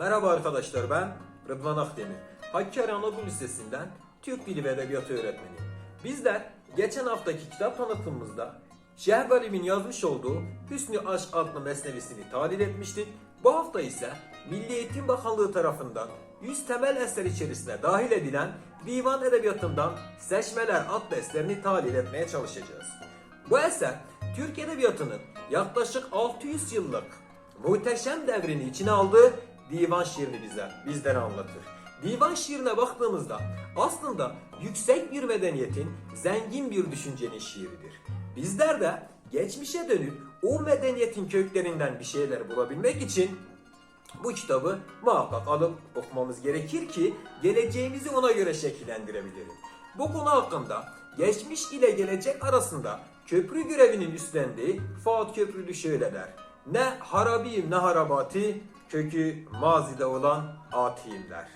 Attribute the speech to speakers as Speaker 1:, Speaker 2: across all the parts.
Speaker 1: Merhaba arkadaşlar ben Rıdvan Akdemir. Hakkari Anadolu Lisesi'nden Türk Dili ve Edebiyatı öğretmeniyim. Bizler geçen haftaki kitap tanıtımımızda Şehgalim'in yazmış olduğu Hüsnü Aşk adlı mesnevisini tahlil etmiştik. Bu hafta ise Milli Eğitim Bakanlığı tarafından 100 temel eser içerisine dahil edilen Divan Edebiyatı'ndan Seçmeler adlı eserini tahlil etmeye çalışacağız. Bu eser Türk Edebiyatı'nın yaklaşık 600 yıllık muhteşem devrini içine aldığı divan şiirini bize bizlere anlatır. Divan şiirine baktığımızda aslında yüksek bir medeniyetin, zengin bir düşüncenin şiiridir. Bizler de geçmişe dönüp o medeniyetin köklerinden bir şeyler bulabilmek için bu kitabı muhakkak alıp okumamız gerekir ki geleceğimizi ona göre şekillendirebilelim. Bu konu hakkında geçmiş ile gelecek arasında köprü görevinin üstlendiği Fuat Köprülü şöyle der. Ne harabiyim ne harabati kökü mazide olan atiyimler.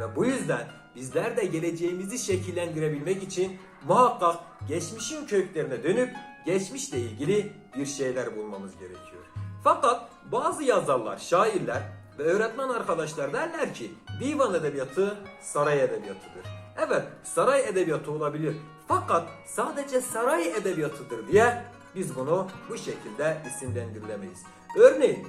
Speaker 1: Ve bu yüzden bizler de geleceğimizi şekillendirebilmek için muhakkak geçmişin köklerine dönüp geçmişle ilgili bir şeyler bulmamız gerekiyor. Fakat bazı yazarlar, şairler ve öğretmen arkadaşlar derler ki divan edebiyatı saray edebiyatıdır. Evet saray edebiyatı olabilir. Fakat sadece saray edebiyatıdır diye biz bunu bu şekilde isimlendirilemeyiz. Örneğin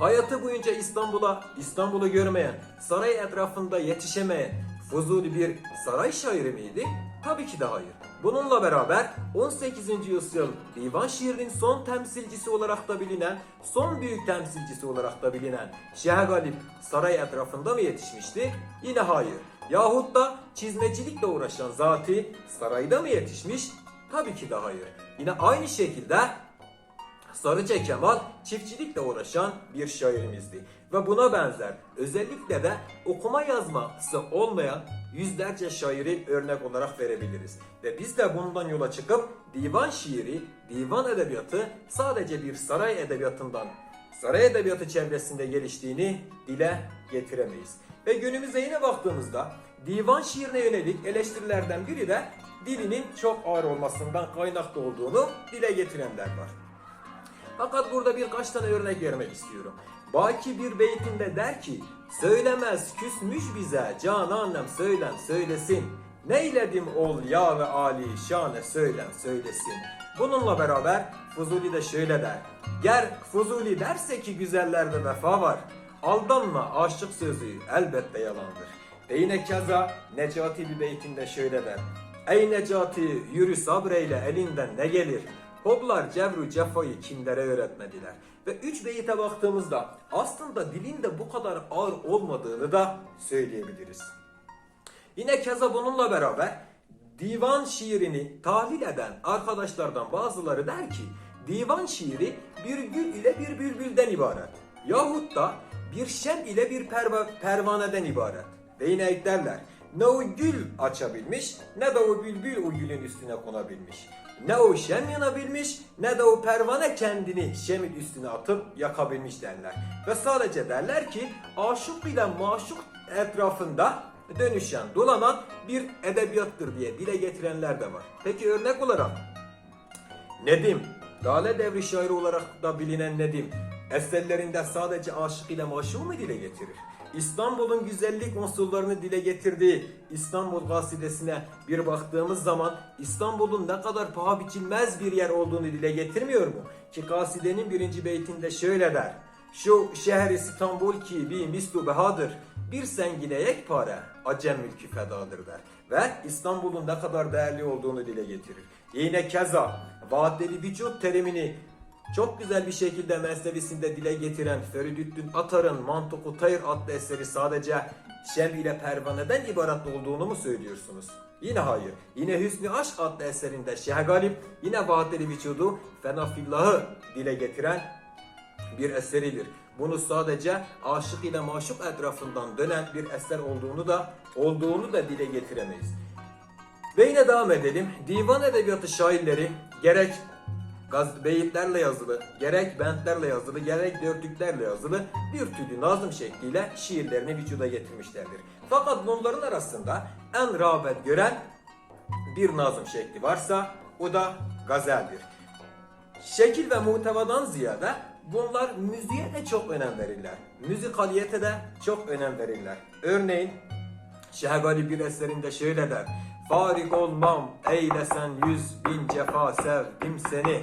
Speaker 1: Hayatı boyunca İstanbul'a, İstanbul'u görmeyen, saray etrafında yetişemeyen Fuzuli bir saray şairi miydi? Tabii ki de hayır. Bununla beraber 18. yüzyıl divan şiirinin son temsilcisi olarak da bilinen, son büyük temsilcisi olarak da bilinen Şeyh Galip saray etrafında mı yetişmişti? Yine hayır. Yahut da çizmecilikle uğraşan zati sarayda mı yetişmiş? Tabii ki de hayır. Yine aynı şekilde Sarıca Kemal çiftçilikle uğraşan bir şairimizdi. Ve buna benzer özellikle de okuma yazması olmayan yüzlerce şairi örnek olarak verebiliriz. Ve biz de bundan yola çıkıp divan şiiri, divan edebiyatı sadece bir saray edebiyatından, saray edebiyatı çevresinde geliştiğini dile getiremeyiz. Ve günümüze yine baktığımızda divan şiirine yönelik eleştirilerden biri de dilinin çok ağır olmasından kaynaklı olduğunu dile getirenler var. Fakat burada birkaç tane örnek vermek istiyorum. Baki bir beytinde der ki Söylemez küsmüş bize cananem söylen söylesin. Neyledim ol ya ve Ali şane söylen söylesin. Bununla beraber Fuzuli de şöyle der. Ger Fuzuli derse ki güzellerde vefa var Aldanma aşık sözü elbette yalandır. Ve yine keza Necati bir beytinde şöyle der. Ey Necati yürü sabreyle elinden ne gelir Hoblar cevru cefayı kimlere öğretmediler. Ve üç beyite baktığımızda aslında dilin de bu kadar ağır olmadığını da söyleyebiliriz. Yine keza bununla beraber divan şiirini tahlil eden arkadaşlardan bazıları der ki divan şiiri bir gül ile bir bülbülden ibaret. Yahut da bir şem ile bir perva, pervaneden ibaret. Ve yine eklerler. Ne o gül açabilmiş ne de o bülbül o gülün üstüne konabilmiş. Ne o şem yanabilmiş ne de o pervane kendini şemin üstüne atıp yakabilmiş derler. Ve sadece derler ki aşık ile maşuk etrafında dönüşen, dolanan bir edebiyattır diye dile getirenler de var. Peki örnek olarak Nedim, Lale Devri şairi olarak da bilinen Nedim, eserlerinde sadece aşık ile maşuğu mu dile getirir? İstanbul'un güzellik unsurlarını dile getirdiği İstanbul Gasidesi'ne bir baktığımız zaman İstanbul'un ne kadar paha biçilmez bir yer olduğunu dile getirmiyor mu? Ki Gaside'nin birinci beytinde şöyle der. Şu şehir İstanbul ki bir mislu behadır. Bir sengine yekpare acem mülkü fedadır der. Ve İstanbul'un ne kadar değerli olduğunu dile getirir. Yine keza vaatleri vücut terimini çok güzel bir şekilde mesnevisinde dile getiren Feridüddin Atar'ın Mantuku Tayr adlı eseri sadece şem ile pervaneden ibaret olduğunu mu söylüyorsunuz? Yine hayır. Yine Hüsnü Aşk adlı eserinde Şeyh Galip yine vaatleri vücudu Fenafillah'ı dile getiren bir eseridir. Bunu sadece aşık ile maşuk etrafından dönen bir eser olduğunu da olduğunu da dile getiremeyiz. Ve yine devam edelim. Divan edebiyatı şairleri gerek gaz beyitlerle yazılı, gerek bentlerle yazılı, gerek dörtlüklerle yazılı bir türlü nazım şekliyle şiirlerini vücuda getirmişlerdir. Fakat bunların arasında en rağbet gören bir nazım şekli varsa o da gazeldir. Şekil ve muhtevadan ziyade bunlar müziğe de çok önem verirler. Müzikaliyete de çok önem verirler. Örneğin Şehgali bir eserinde şöyle der. Farik olmam eylesen yüz bin cefa sevdim seni.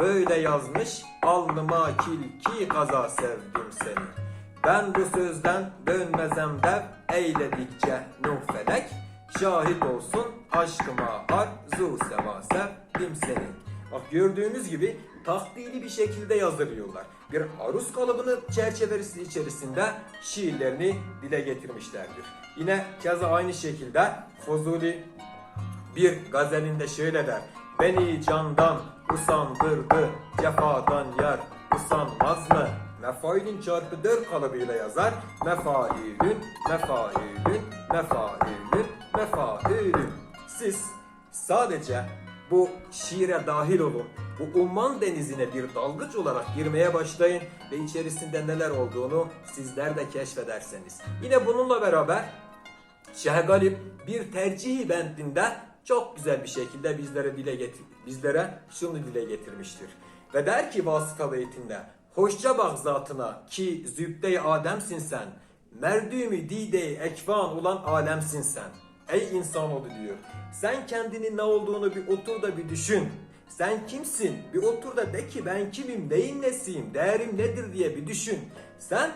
Speaker 1: Böyle yazmış alnıma kil ki kaza sevdim seni. Ben bu sözden dönmezem dev eyledikçe nuh felek. Şahit olsun aşkıma arzu seva sevdim seni. Bak gördüğünüz gibi takdili bir şekilde yazılıyorlar. Bir aruz kalıbını çerçevesi içerisinde şiirlerini dile getirmişlerdir. Yine keza aynı şekilde Fuzuli bir gazelinde şöyle der. Beni candan usandırdı, cefadan yer usanmaz mı? Mefailin çarpı dört kalıbıyla yazar. Mefailün, mefailün, mefailün, mefailün. Siz sadece bu şiire dahil olun. Bu umman denizine bir dalgıç olarak girmeye başlayın ve içerisinde neler olduğunu sizler de keşfederseniz. Yine bununla beraber Şeyh Galip bir tercihi bentinde çok güzel bir şekilde bizlere dile getir bizlere şunu dile getirmiştir. Ve der ki vasıta beytinde Hoşça bak zatına ki zübde Ademsin sen. Merdümü dide ekvan olan alemsin sen. Ey insanoğlu diyor. Sen kendinin ne olduğunu bir otur da bir düşün. Sen kimsin? Bir otur da de ki ben kimim, neyin nesiyim, değerim nedir diye bir düşün. Sen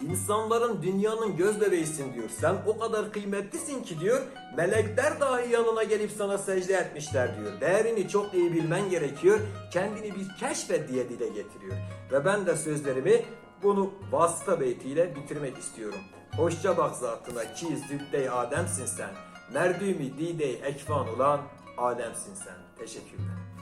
Speaker 1: İnsanların dünyanın göz bebeğisin diyor. Sen o kadar kıymetlisin ki diyor. Melekler dahi yanına gelip sana secde etmişler diyor. Değerini çok iyi bilmen gerekiyor. Kendini bir keşfet diye dile getiriyor. Ve ben de sözlerimi bunu vasıta beytiyle bitirmek istiyorum. Hoşça bak zatına ki zübde Ademsin sen. Merdümi dide ekvan olan Ademsin sen. Teşekkürler.